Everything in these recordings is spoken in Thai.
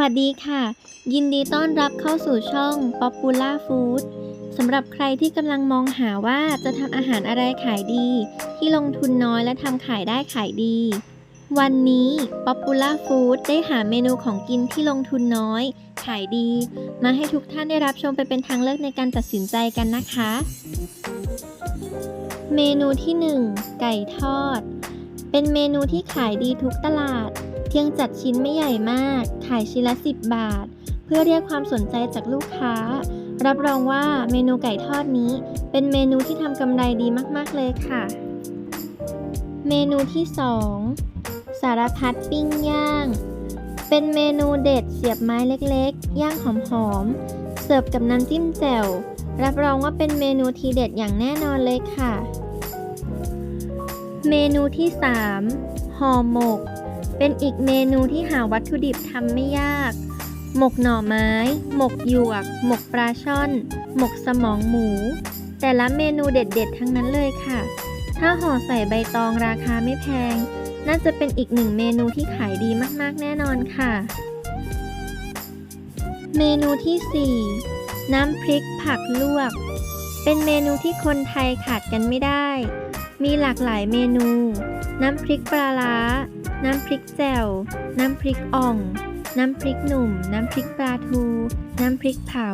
วัสดีค่ะ ยินดีต้อนรับเข้าสู่ช่อง Popula Food สำหรับใครที่กำลังมองหาว่าจะทำอาหารอะไรขายดี ที่ลงทุนน้อยและทำขายได้ขายดี วันนี้ Popula Food ได้หาเมนูของกินที่ลงทุนน้อย ขายดี มาให้ทุกท่านได้รับชมไปเป็นทางเลือกในการตัดสินใจกันนะคะ เมนูที่ 1 ไก่ทอด เป็นเมนูที่ขายดีทุกตลาด พียงจัดชิ้นไม่ใหญ่มาก ขายชิ้นละ 10 บาท เพื่อเรียกความสนใจจากลูกค้า รับรองว่าเมนูไก่ทอดนี้ เป็นเมนูที่ทำกำไรดีมากๆเลยค่ะ เมนูที่ 2 สารพัดปิ้งย่าง เป็นเมนูเด็ดเสียบไม้เล็กๆ ย่างหอมๆ เสิร์ฟกับน้ำจิ้มแจ่ว รับรองว่าเป็นเมนูทีเด็ดอย่างแน่นอนเลยค่ะ เมนูที่ 3ห่อหมก เป็นอีกเมนูที่หาวัตถุดิบทำไม่ยาก หมกหน่อไม้ หมกหยวก หมกปลาช่อน หมกสมองหมู แต่ละเมนูเด็ดๆ ทั้งนั้นเลยค่ะ ถ้าห่อใส่ใบตองราคาไม่แพง น่าจะเป็นอีกหนึ่งเมนูที่ขายดีมากๆแน่นอนค่ะ เมนูที่ 4 น้ำพริกผักลวก เป็นเมนูที่คนไทยขาดกันไม่ได้ มีหลากหลายเมนู น้ำพริกปลาร้า น้ำพริกแจ่ว น้ำพริกอ่อง น้ำพริกหนุ่ม น้ำพริกปลาทู น้ำพริกเผา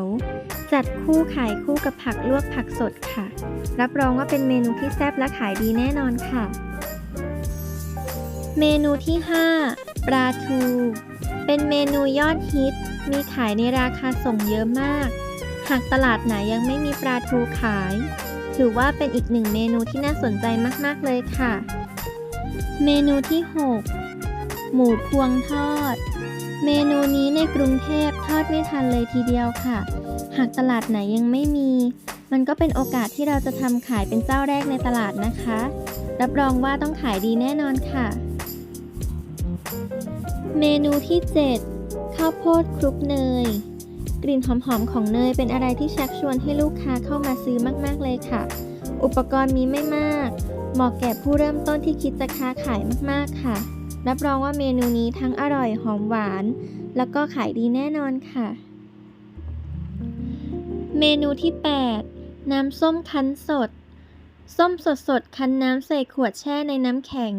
จัดคู่ขายคู่กับผักลวกผักสดค่ะ รับรองว่าเป็นเมนูที่แซ่บและขายดีแน่นอนค่ะ เมนูที่ 5 ปลาทู เป็นเมนูยอดฮิต มีขายในราคาส่งเยอะมาก หากตลาดไหนยังไม่มีปลาทูขาย ถือว่าเป็นอีกหนึ่งเมนูที่น่าสนใจมาก ๆ เลยค่ะ เมนูที่ 6 หมูพวงทอด เมนูนี้ในกรุงเทพทอดไม่ทันเลยทีเดียวค่ะ หากตลาดไหนยังไม่มี มันก็เป็นโอกาสที่เราจะทำขายเป็นเจ้าแรกในตลาดนะคะ รับรองว่าต้องขายดีแน่นอนค่ะ เมนูที่ 7 ข้าวโพดคลุกเนย กลิ่นหอมๆของเนยเป็นอะไรที่ชักชวนให้ลูกค้าเข้ามาซื้อมากๆเลยค่ะ อุปกรณ์มีไม่มาก เหมาะแก่ผู้เริ่มต้นที่คิดจะค้าขายมากๆค่ะ รับรองว่าเมนูนี้ทั้งอร่อยหอมหวาน แล้วก็ขายดีแน่นอนค่ะ เมนูที่ 8 น้ำส้มคั้นสด ส้มสดๆคั้นน้ำใส่ขวดแช่ในน้ำแข็ง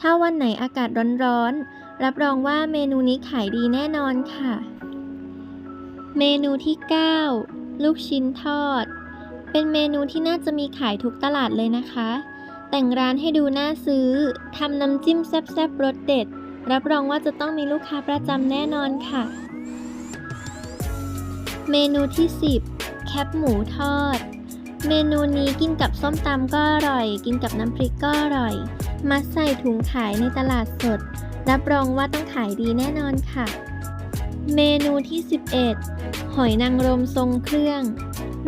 ถ้าวันไหนอากาศร้อนๆ รับรองว่าเมนูนี้ขายดีแน่นอนค่ะ เมนูที่ 9 ลูกชิ้นทอด เป็นเมนูที่น่าจะมีขายทุกตลาดเลยนะคะ แต่งร้านให้ดูน่าซื้อทำน้ำจิ้มแซ่บๆรสเด็ด รับรองว่าจะต้องมีลูกค้าประจำแน่นอนค่ะ เมนูที่ 10 แคปหมูทอด เมนูนี้กินกับส้มตำก็อร่อย กินกับน้ำพริกก็อร่อย มัดใส่ถุงขายในตลาดสด รับรองว่าต้องขายดีแน่นอนค่ะ เมนูที่ 11 หอยนางรมทรงเครื่อง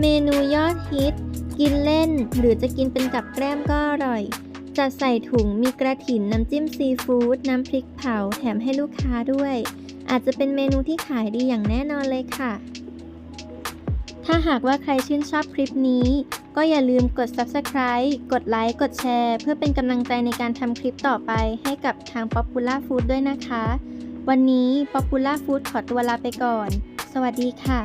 เมนูยอดฮิต กินเล่นหรือจะกินเป็นกับแกล้มก็อร่อย จัดใส่ถุงมีกระถินน้ำจิ้มซีฟู้ดน้ำพริกเผาแถมให้ลูกค้าด้วย อาจจะเป็นเมนูที่ขายดีอย่างแน่นอนเลยค่ะ ถ้าหากว่าใครชื่นชอบคลิปนี้ ก็อย่าลืมกด subscribe กดไลค์กดแชร์ เพื่อเป็นกำลังใจในการทำคลิปต่อไปให้กับทาง Popular Food ด้วยนะคะ วันนี้ Popular Food ขอตัวลาไปก่อน สวัสดีค่ะ